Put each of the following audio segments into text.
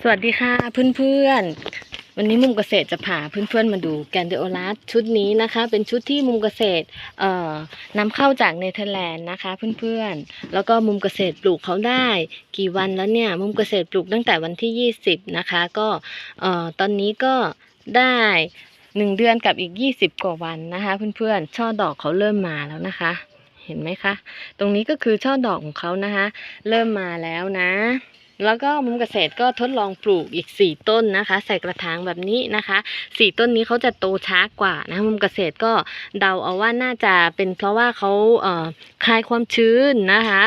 สวัสดีค่ะเพื่อนๆ วันนี้มุมเกษตรจะพาเพื่อนๆมาดูแกนเดโอลัสชุดนี้นะคะ เป็นชุดที่มุมเกษตรเอ่อนำเข้าจากเนเธอร์แลนด์นะคะ เพื่อนๆ แล้วก็มุมเกษตรปลูกเขาได้กี่วันแล้วเนี่ย มุมเกษตรปลูกตั้งแต่วันที่ 20 นะคะ ก็เอ่อตอนนี้ก็ได้หนึ่งเดือนกับอีก 20 กว่าวันนะคะ เพื่อนๆ ช่อดอกเขาเริ่มมาแล้วนะคะ เห็นไหมคะ ตรงนี้ก็คือช่อดอกของเขานะคะ เริ่มมาแล้วนะ แล้วก็มุมเกษตรก็ทดลองปลูกอีก 4 ต้นนะคะ ใส่กระถางแบบนี้นะคะ 4 ต้นนี้เขาจะโตช้ากว่านะมุมเกษตรก็เดาเอาว่าน่าจะเป็นเพราะว่าเขาเคลายความชื้นนะคะ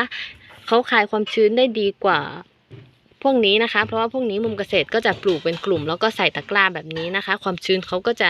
เขาคลายความชื้นได้ดีกว่า วกนี้นะคะ เพราะว่าพวกนี้มุมเกษตรก็จะปลูกเป็นกลุ่ม แล้วก็ใส่ตะกร้าแบบนี้นะคะ ความชื้นเขาก็จะ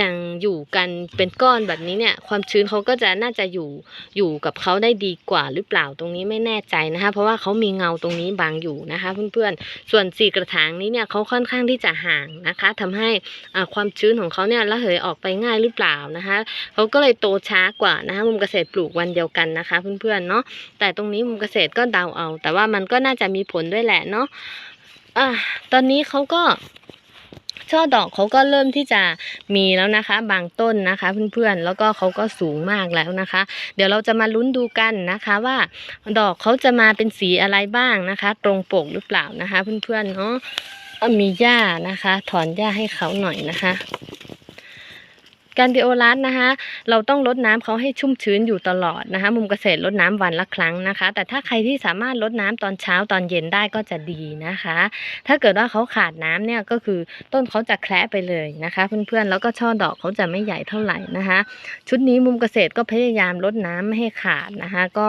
ยังอยู่กันเป็นก้อนแบบนี้เนี่ย ความชื้นเขาก็จะน่าจะอยู่อยู่กับเขาได้ดีกว่าหรือเปล่าตรงนี้ไม่แน่ใจนะคะ เพราะว่าเขามีเงาตรงนี้บางอยู่นะคะ เพื่อนๆ ส่วนสี่กระถางนี้เนี่ยเขาค่อนข้างที่จะห่างนะคะทำให้อ่าความชื้นของเขาเนี่ยระเหยออกไปง่ายหรือเปล่านะคะเขาก็เลยโตช้ากว่านะคะมุมเกษตรปลูกวันเดียวกันนะคะ เพื่อนๆเนาะแต่ตรงนี้มุมเกษตรก็เดาเอา แต่ว่ามันก็น่าจะมีผลด้วยแหละเนาะอะตอนนี้เขาก็ช่อดอกเขาก็เริ่มที่จะมีแล้วนะคะ บางต้นนะคะเพื่อนๆแล้วก็เขาก็สูงมากแล้วนะคะ เดี๋ยวเราจะมาลุ้นดูกันนะคะว่าดอกเขาจะมาเป็นสีอะไรบ้างนะคะ ตรงปกหรือเปล่านะคะ เพื่อนๆเนาะมีหญ้านะคะ ถอนหญ้าให้เขาหน่อยนะคะ การดิโอลัสนะคะ เราต้องลดน้ำเขาให้ชุ่มชื้นอยู่ตลอดนะคะ มุมเกษตรลดน้ำวันละครั้งนะคะ แต่ถ้าใครที่สามารถลดน้ำตอนเช้าตอนเย็นได้ก็จะดีนะคะ ถ้าเกิดว่าเขาขาดน้ำเนี่ยก็คือต้นเขาจะแคระไปเลยนะคะ เพื่อนๆแล้วก็ช่อดอกเขาจะไม่ใหญ่เท่าไหร่นะคะ ชุดนี้มุมเกษตรก็พยายามลดน้ำไม่ให้ขาดนะคะ ก็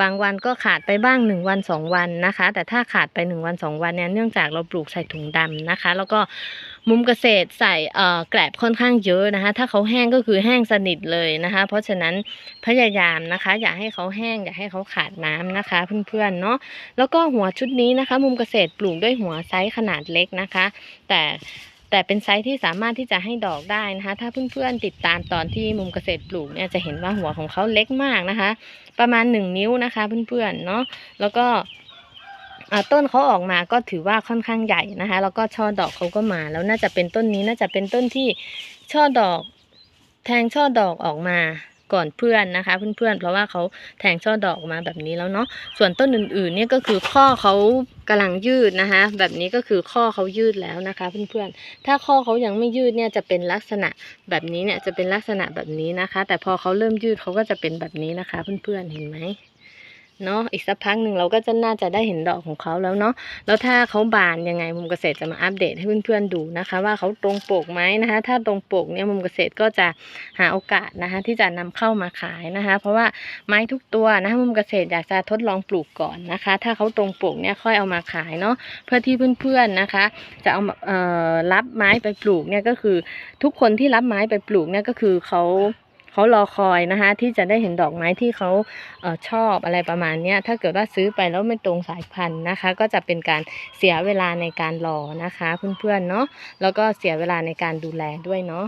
บางวันก็ขาดไปบ้างหนึ่งวันสองวันนะคะ แต่ถ้าขาดไปหนึ่งวันสองวันเนี่ยเนื่องจากเราปลูกใส่ถุงดำนะคะ แล้วก็ มุมเกษตรใส่เอ่อแกลบค่อนข้างเยอะนะคะ ถ้าเขาแห้งก็คือแห้งสนิทเลยนะคะ เพราะฉะนั้นพยายามนะคะ อย่าให้เขาแห้งอย่าให้เขาขาดน้ำนะคะเพื่อนๆเนาะแล้วก็หัวชุดนี้นะคะ มุมเกษตรปลูกด้วยหัวไซส์ขนาดเล็กนะคะ แต่แต่เป็นไซส์ที่สามารถที่จะให้ดอกได้นะคะ ถ้าเพื่อนๆติดตามตอนที่มุมเกษตรปลูกเนี่ยจะเห็นว่าหัวของเขาเล็กมากนะคะ ประมาณหนึ่งนิ้วนะคะเพื่อนๆเนาะแล้วก็ ต้นเขาออกมาก็ถือว่าค่อนข้างใหญ่นะคะ แล้วก็ช่อดอกเขาก็มา แล้วน่าจะเป็นต้นนี้น่าจะเป็นต้นที่ช่อดอก แทงช่อดอกออกมาก่อนเพื่อนนะคะ เพื่อนๆ เพราะว่าเขาแทงช่อดอกออกมาแบบนี้แล้วเนาะส่วนต้นอื่นๆเนี่ยก็คือข้อเขากำลังยืดนะคะ แบบนี้ก็คือข้อเขายืดแล้วนะคะ เพื่อนๆ ถ้าข้อเขายังไม่ยืดเนี่ยจะเป็นลักษณะแบบนี้เนี่ยจะเป็นลักษณะแบบนี้นะคะ แต่พอเขาเริ่มยืดเขาก็จะเป็นแบบนี้นะคะ เพื่อนๆเห็นไหม เนาะอีกสักพักหนึ่งเราก็จะน่าจะได้เห็นดอกของเขาแล้วเนาะแล้วถ้าเขาบานยังไงมุมเกษตรจะมาอัปเดตให้เพื่อนๆดูนะคะ ว่าเขาตรงปกไหมนะคะ ถ้าตรงปกเนี่ยมุมเกษตรก็จะหาโอกาสนะคะ ที่จะนำเข้ามาขายนะคะ เพราะว่าไม้ทุกตัวนะคะมุมเกษตรอยากจะทดลองปลูกก่อนนะคะ ถ้าเขาตรงปกเนี่ยค่อยเอามาขายเนาะเพื่อที่เพื่อนๆนะคะ จะเอาเอ่อรับไม้ไปปลูกเนี่ยก็คือทุกคนที่รับไม้ไปปลูกเนี่ยก็คือเขา เขารอคอยนะคะที่จะได้เห็นดอกไม้ที่เขาเออชอบอะไรประมาณนี้ถ้าเกิดว่าซื้อไปแล้วไม่ตรงสายพันธุ์นะคะ ก็จะเป็นการเสียเวลาในการรอนะคะ เพื่อนๆเนาะแล้วก็เสียเวลาในการดูแลด้วยเนาะ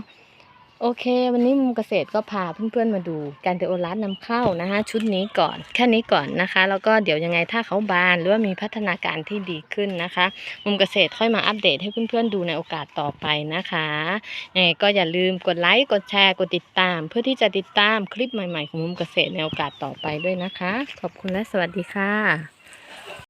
โอเค วันนี้มุมเกษตรก็พาเพื่อนๆมาดูการเทโอรัสนำเข้านะคะชุดนี้ก่อนแค่นี้ก่อนนะคะ แล้วก็เดี๋ยวยังไงถ้าเขาบานหรือว่ามีพัฒนาการที่ดีขึ้นนะคะ มุมเกษตรค่อยมาอัปเดตให้เพื่อนๆดูในโอกาสต่อไปนะคะยังไงก็อย่าลืมกดไลค์กดแชร์กดติดตาม เพื่อที่จะติดตามคลิปใหม่ๆของมุมเกษตรในโอกาสต่อไปด้วยนะคะ ขอบคุณและสวัสดีค่ะ